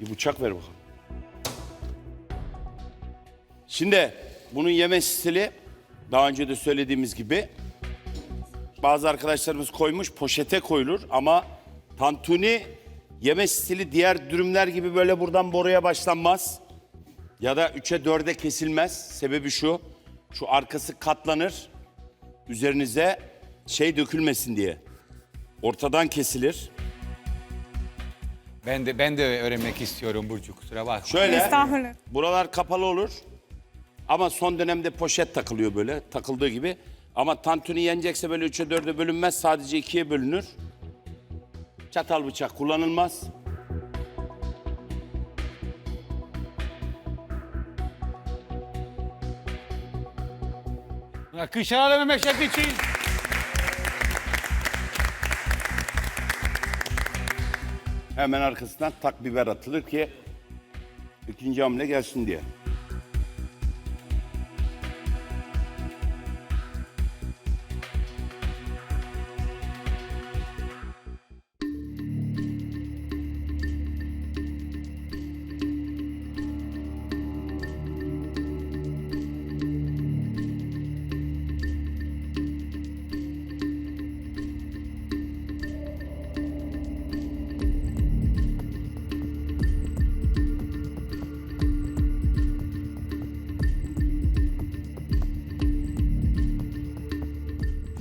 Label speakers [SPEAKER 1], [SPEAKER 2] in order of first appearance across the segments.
[SPEAKER 1] Bir bıçak ver bakalım. Şimdi bunun yeme stili daha önce de söylediğimiz gibi bazı arkadaşlarımız koymuş poşete koyulur ama tantuni yeme stili diğer dürümler gibi böyle buradan boruya başlanmaz. Ya da 3'e 4'e kesilmez. Sebebi şu. Şu arkası katlanır. Üzerinize şey dökülmesin diye. Ortadan kesilir.
[SPEAKER 2] Ben de ben de öğrenmek istiyorum Burcu kusura bakma.
[SPEAKER 1] Şöyle.
[SPEAKER 3] Estağfurullah.
[SPEAKER 1] Buralar kapalı olur. Ama son dönemde poşet takılıyor böyle takıldığı gibi. Ama tantuni yenecekse böyle 3'e 4'e bölünmez. Sadece ikiye bölünür. Çatal bıçak kullanılmaz.
[SPEAKER 2] Kışlara memleket için.
[SPEAKER 1] Hemen arkasından tak biber atılır ki ikinci hamle gelsin diye.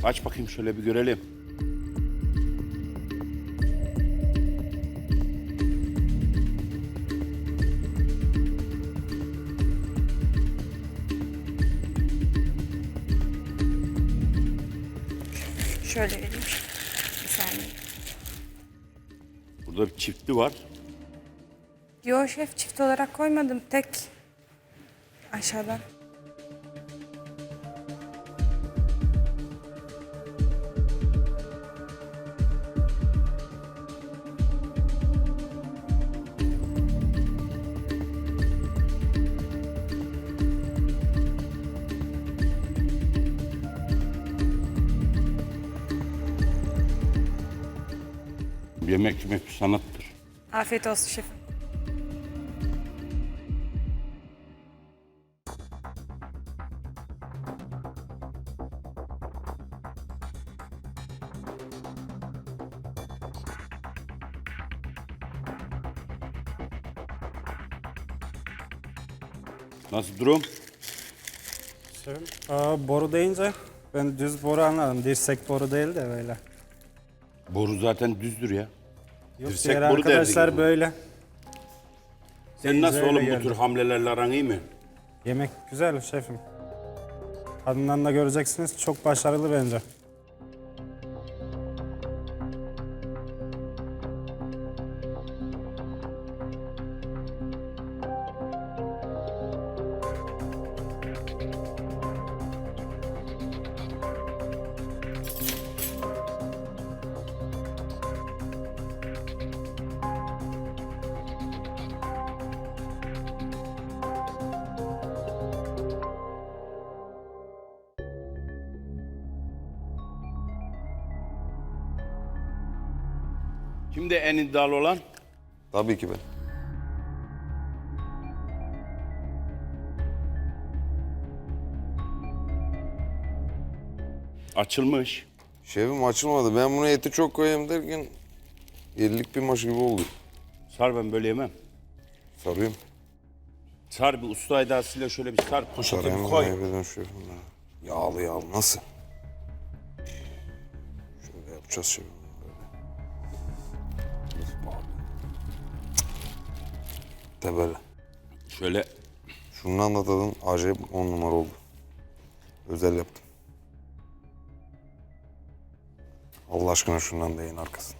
[SPEAKER 1] Aç bakayım şöyle bir görelim.
[SPEAKER 3] Şöyle vereyim. Bir saniye.
[SPEAKER 1] Burada bir çiftli var.
[SPEAKER 3] Yo şef çift olarak koymadım. Tek aşağıdan.
[SPEAKER 1] Yemek yemek bir sanattır.
[SPEAKER 3] Afiyet olsun şefim.
[SPEAKER 1] Nasıl durum?
[SPEAKER 4] Şefim, aa, boru deyince ben düz boru anladım. Dirsek boru değil de böyle.
[SPEAKER 1] Boru zaten düzdür ya.
[SPEAKER 4] Yok
[SPEAKER 1] Dirsek
[SPEAKER 4] diğer
[SPEAKER 1] boru
[SPEAKER 4] arkadaşlar böyle.
[SPEAKER 1] Sen nasıl
[SPEAKER 4] öyle
[SPEAKER 1] oğlum bu
[SPEAKER 4] geldi.
[SPEAKER 1] tür hamlelerle aran iyi mi?
[SPEAKER 4] Yemek güzel şefim. Tadından da göreceksiniz çok başarılı bence.
[SPEAKER 1] Kimde en iddialı olan?
[SPEAKER 5] Tabii ki ben.
[SPEAKER 1] Açılmış.
[SPEAKER 5] Şefim açılmadı. Ben buna eti çok koyayım derken 50'lik bir maç gibi oldu.
[SPEAKER 1] Sar ben böyle yemem.
[SPEAKER 5] Sarayım.
[SPEAKER 1] Sar bir usta edasıyla şöyle bir sar poşete bir
[SPEAKER 5] Sarayım.
[SPEAKER 1] koy.
[SPEAKER 5] Kaybeden şefim ya. Yağlı yağlı nasıl? Şöyle yapacağız şefim. De böyle.
[SPEAKER 1] Şöyle
[SPEAKER 5] Şundan da tadım acayip on numara oldu. Özel yaptım. Allah aşkına şundan da yiyin arkasını.